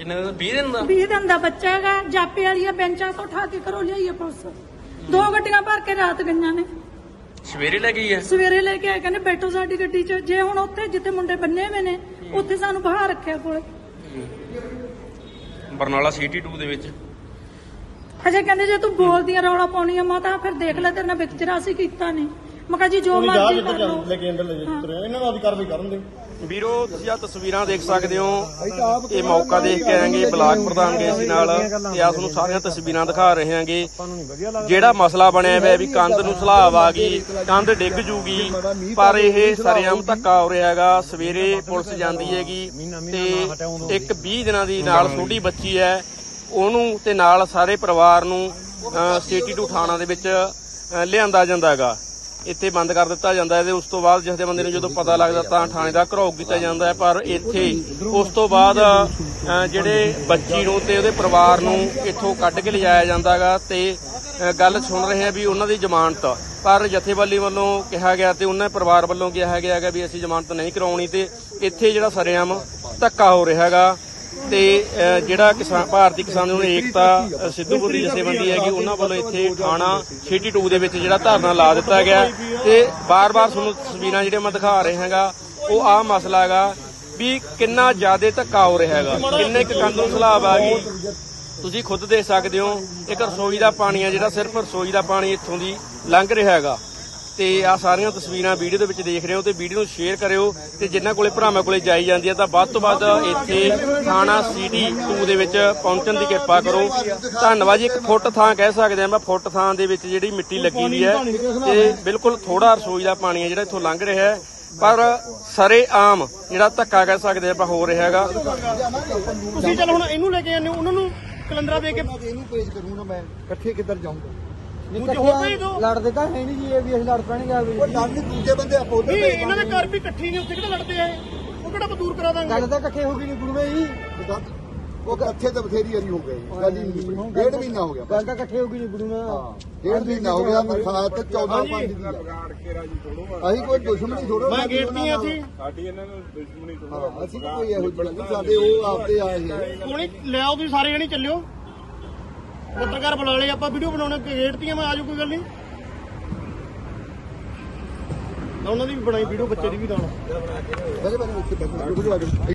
ਕਿੰਨੇ ਦਿਨ 20 ਦਿਨ ਦਾ? 20 ਦਿਨ ਦਾ ਬੱਚਾ ਹੈਗਾ ਜਾਪੇ ਵਾਲੀਆਂ ਬੈਂਚਾਂ ਤੋਂ ਉਠਾ ਕੇ ਘਰੋਂ ਲਿਆਈਏ ਪੁਲਿਸ। ਦੋ ਗੱਡੀਆਂ ਭਰ ਕੇ ਰਾਤ ਗਈਆਂ ਨੇ। ਸਵੇਰੇ ਲੈ ਗਈ ਹੈ? ਸਵੇਰੇ ਲੈ ਕੇ ਆਏ ਕਹਿੰਦੇ ਬੈਠੋ ਸਾਡੀ ਗੱਡੀ 'ਚ। ਜੇ ਹੁਣ ਉੱਥੇ ਜਿੱਥੇ ਮੁੰਡੇ ਬੰਨੇ ਹੋਏ ਨੇ ਉੱਥੇ ਸਾਨੂੰ ਬਾਹਰ ਰੱਖਿਆ ਕੋਲੇ। ਬਰਨਾਲਾ ਸਿਟੀ 2 ਦੇ ਵਿੱਚ। ਅਜੇ ਕਹਿੰਦੇ ਜੇ ਤੂੰ ਬੋਲਦੀ ਆ ਰੌਲਾ ਪਾਉਣੀ ਆ ਮਾਤਾ ਫਿਰ ਦੇਖ ਲੈ ਤੇਰੇ ਨਾਲ ਵਿਚਰਾ ਅਸੀਂ ਕੀਤਾ ਨਹੀਂ। ਮੈਂ ਕਿਹਾ ਜੀ ਜੋ ਮਰਜ਼ੀ ਕਰ ਲਓ। ਲੈ ਕੇ ਅੰਦਰ ਲੈ ਜਾ ਤੁਰਿਆ। ਇਹਨਾਂ ਨਾਲ ਵੀ ਕਾਰਵਾਈ ਕਰਨ ਦੇ। ਵੀਰੋ, ਤੁਸੀਂ ਆ ਤਸਵੀਰਾਂ ਦੇਖ ਸਕਦੇ ਹੋ। ਇਹ ਮੌਕਾ ਦੇਖ ਕੇ ਆਏਗੇ, ਬਲਾਕ ਪ੍ਰਧਾਨ ਗਏ ਸੀ ਨਾਲ। ਤੇ ਆ ਤੁਹਾਨੂੰ ਸਾਰੀਆਂ ਤਸਵੀਰਾਂ ਦਿਖਾ ਰਹੇ ਹਾਂਗੇ ਜਿਹੜਾ ਮਸਲਾ ਬਣਿਆ ਹੋਇਆ ਵੀ ਕੰਧ ਨੂੰ ਸਲਾਬ ਆ ਗਈ, ਕੰਧ ਡਿੱਗ ਜੂਗੀ, ਪਰ ਇਹ ਸਰੇਆਮ ਧੱਕਾ ਹੋ ਰਿਹਾ ਹੈਗਾ। ਸਵੇਰੇ ਪੁਲਿਸ ਜਾਂਦੀ ਹੈਗੀ ਤੇ ਇੱਕ 20 ਦਿਨਾਂ ਦੀ ਨਾਲ ਛੋਟੀ ਬੱਚੀ ਹੈ। ਉਹਨੂੰ ਤੇ ਨਾਲ ਸਾਰੇ ਪਰਿਵਾਰ ਨੂੰ ਸਿਟੀ ਟੂ ਥਾਣਾ ਦੇ ਵਿੱਚ ਲਿਆਂਦਾ ਜਾਂਦਾ ਹੈਗਾ। ਇੱਥੇ ਬੰਦ ਕਰ ਦਿੱਤਾ ਜਾਂਦਾ ਹੈ ਤੇ ਉਸ ਤੋਂ ਬਾਅਦ ਜਿਸ ਬੰਦੇ ਨੂੰ ਜਦੋਂ ਪਤਾ ਲੱਗਦਾ ਤਾਂ ਥਾਣੇ ਦਾ ਘਰੋਕ ਕੀਤਾ ਜਾਂਦਾ ਹੈ, ਪਰ ਇੱਥੇ ਉਸ ਤੋਂ ਬਾਅਦ ਜਿਹੜੇ ਬੱਚੀ ਨੂੰ ਤੇ ਉਹਦੇ ਪਰਿਵਾਰ ਨੂੰ ਇੱਥੋਂ ਕੱਢ ਕੇ ਲਿਜਾਇਆ ਜਾਂਦਾ ਹੈਗਾ ਤੇ ਗੱਲ ਸੁਣ ਰਹੇ ਹਾਂ ਵੀ ਉਹਨਾਂ ਦੀ ਜ਼ਮਾਨਤ, ਪਰ ਜਥੇਬੰਦੀ ਵੱਲੋਂ ਕਿਹਾ ਗਿਆ ਤੇ ਉਹਨਾਂ ਪਰਿਵਾਰ ਵੱਲੋਂ ਕਿਹਾ ਗਿਆ ਹੈਗਾ ਵੀ ਅਸੀਂ ਜ਼ਮਾਨਤ ਨਹੀਂ ਕਰਾਉਣੀ ਤੇ ਇੱਥੇ ਜਿਹੜਾ ਸਰੇਆਮ ਧੱਕਾ ਹੋ ਰਿਹਾ ਹੈਗਾ ਤੇ ਜਿਹੜਾ ਕਿਸਾਨ ਭਾਰਤੀ ਕਿਸਾਨ ਯੂਨੀਅਨ ਏਕਤਾ ਸਿੱਧੂਪੁਰ ਦੀ ਜਥੇਬੰਦੀ ਹੈਗੀ, ਉਹਨਾਂ ਵੱਲੋਂ ਇੱਥੇ ਥਾਣਾ ਸਿਟੀ 2 ਦੇ ਵਿੱਚ ਜਿਹੜਾ ਧਰਨਾ ਲਾ ਦਿੱਤਾ ਗਿਆ। ਤੇ ਬਾਰ-ਬਾਰ ਤੁਹਾਨੂੰ ਤਸਵੀਰਾਂ ਜਿਹੜੀਆਂ ਮੈਂ ਦਿਖਾ ਰਿਹਾ ਹੈਗਾ, ਉਹ ਆਹ ਮਸਲਾ ਹੈਗਾ ਵੀ ਕਿੰਨਾ ਜ਼ਿਆਦਾ ਧੱਕਾ ਹੋ ਰਿਹਾ ਹੈਗਾ। ਕਿੰਨੇ ਕੁ ਕੰਧ ਸਲਾਬ ਆ ਗਈ। ਤੁਸੀਂ ਖੁਦ ਦੇਖ ਸਕਦੇ ਹੋ, ਇੱਕ ਰਸੋਈ ਦਾ ਪਾਣੀ ਆ ਜਿਹੜਾ ਸਿਰਫ ਰਸੋਈ ਦਾ ਪਾਣੀ ਇੱਥੋਂ ਦੀ ਲੰਘ ਰਿਹਾ ਹੈਗਾ। ਤੇ ਆ ਸਾਰੀਆਂ ਤਸਵੀਰਾਂ ਵੀਡੀਓ ਦੇ ਵਿੱਚ ਦੇਖ ਰਹੇ ਹੋ ਤੇ ਵੀਡੀਓ ਨੂੰ ਸ਼ੇਅਰ ਕਰਿਓ ਤੇ ਜਿਨ੍ਹਾਂ ਕੋਲੇ ਭਰਾਵਾਂ ਕੋਲੇ ਜਾਈ ਜਾਂਦੀ ਹੈ ਤਾਂ ਵੱਧ ਤੋਂ ਵੱਧ ਇੱਥੇ ਥਾਣਾ ਸਿਟੀ 2 ਦੇ ਵਿੱਚ ਪਹੁੰਚਣ ਦੀ ਕਿਰਪਾ ਕਰੋ। ਧੰਨਵਾਦ ਜੀ ਇੱਕ ਫੁੱਟ ਥਾਂ ਕਹਿ ਸਕਦੇ ਆ ਮੈਂ ਫੁੱਟ ਥਾਂ ਦੇ ਵਿੱਚ ਜਿਹੜੀ ਮਿੱਟੀ ਲੱਗੀ ਹੋਈ ਹੈ ਤੇ ਬਿਲਕੁਲ ਥੋੜਾ ਰਸੋਈ ਦਾ ਪਾਣੀ ਹੈ ਜਿਹੜਾ ਇੱਥੋਂ ਲੰਘ ਰਿਹਾ ਹੈ। ਪਰ ਸਾਰੇ ਆਮ ਜਿਹੜਾ ਧੱਕਾ ਕਹਿ ਸਕਦੇ ਆਪਾਂ ਹੋ ਰਿਹਾ ਹੈਗਾ। ਤੁਸੀਂ ਚਲ ਹੁਣ ਇਹਨੂੰ ਲੈ ਕੇ ਜਾਂਦੇ ਹੋ ਉਹਨਾਂ ਨੂੰ ਕਲੰਦਰਾ ਦੇ ਕੇ ਇਹਨੂੰ ਪੇਸ਼ ਕਰੂੰਗਾ ਮੈਂ ਇਕੱਠੇ ਕਿੱਧਰ ਜਾਊਂਗਾ? ਲੜਦੇ ਤਾਂ ਹੈ ਨਹੀਂ ਜੀ ਇਹ ਵੀ ਅਸੀਂ ਲੜ ਪੈਣਗੇ ਆ ਵੀ ਲੜਦੇ ਦੂਜੇ ਬੰਦੇ ਆਪੋ ਉਧਰ ਨਹੀਂ ਇਹਨਾਂ ਦੇ ਘਰ ਵੀ ਇਕੱਠੇ ਨੇ ਉੱਥੇ ਕਿਹੜਾ ਲੜਦੇ ਆ ਇਹ? ਉਹ ਕਿਹੜਾ ਆਪਾਂ ਦੂਰ ਕਰਾ ਦਾਂਗੇ? ਗੱਲ ਤਾਂ ਇਕੱਠੇ ਹੋ ਗਈ ਨਹੀਂ ਗੁਰੂਵੇ ਜੀ। ਉਹ ਇਕੱਠੇ ਤਾਂ ਬਥੇਰੀ ਵਾਰੀ ਹੋ ਗਏ ਗੱਲ ਨਹੀਂ। ਡੇਢ ਮਹੀਨਾ ਹੋ ਗਿਆ ਗੱਲ ਤਾਂ ਇਕੱਠੇ ਹੋ ਗਈ ਨਹੀਂ ਗੁਰੂਵੇ। ਡੇਢ ਮਹੀਨਾ ਹੋ ਗਿਆ ਬਰਸਾਤ ਤੇ 14 5 ਦੀ। ਅਸੀਂ ਕੋਈ ਦੁਸ਼ਮਣੀ ਥੋੜੋ ਮੈਂ ਗੇਟਤੀਆਂ ਸੀ ਅਸੀਂ ਤਾਂ ਕੋਈ ਇਹੋ ਜਿਹੀ ਨਹੀਂ ਸਾਡੇ ਉਹ ਆਪਦੇ ਆਏ ਹੈ ਕੋਣੀ ਲੈ ਆਓ ਤੁਸੀਂ ਸਾਰੇ ਜਣੇ ਚੱਲਿਓ। ਪੱਤਰਕਾਰ ਬੁਲਾ ਲਏ ਆਪਾਂ ਵੀਡੀਓ ਬਣਾਉਣਾ ਗੇਟਤੀਆਂ ਮੈਂ ਆਜੂ ਕੋਈ ਗੱਲ ਨਹੀਂ। ਤਾਂ ਉਹਨਾਂ ਦੀ ਵੀ ਬਣਾਈ ਵੀਡੀਓ ਬੱਚੇ ਦੀ ਵੀ ਦਾਣਾ ਬੜੇ ਬੜੇ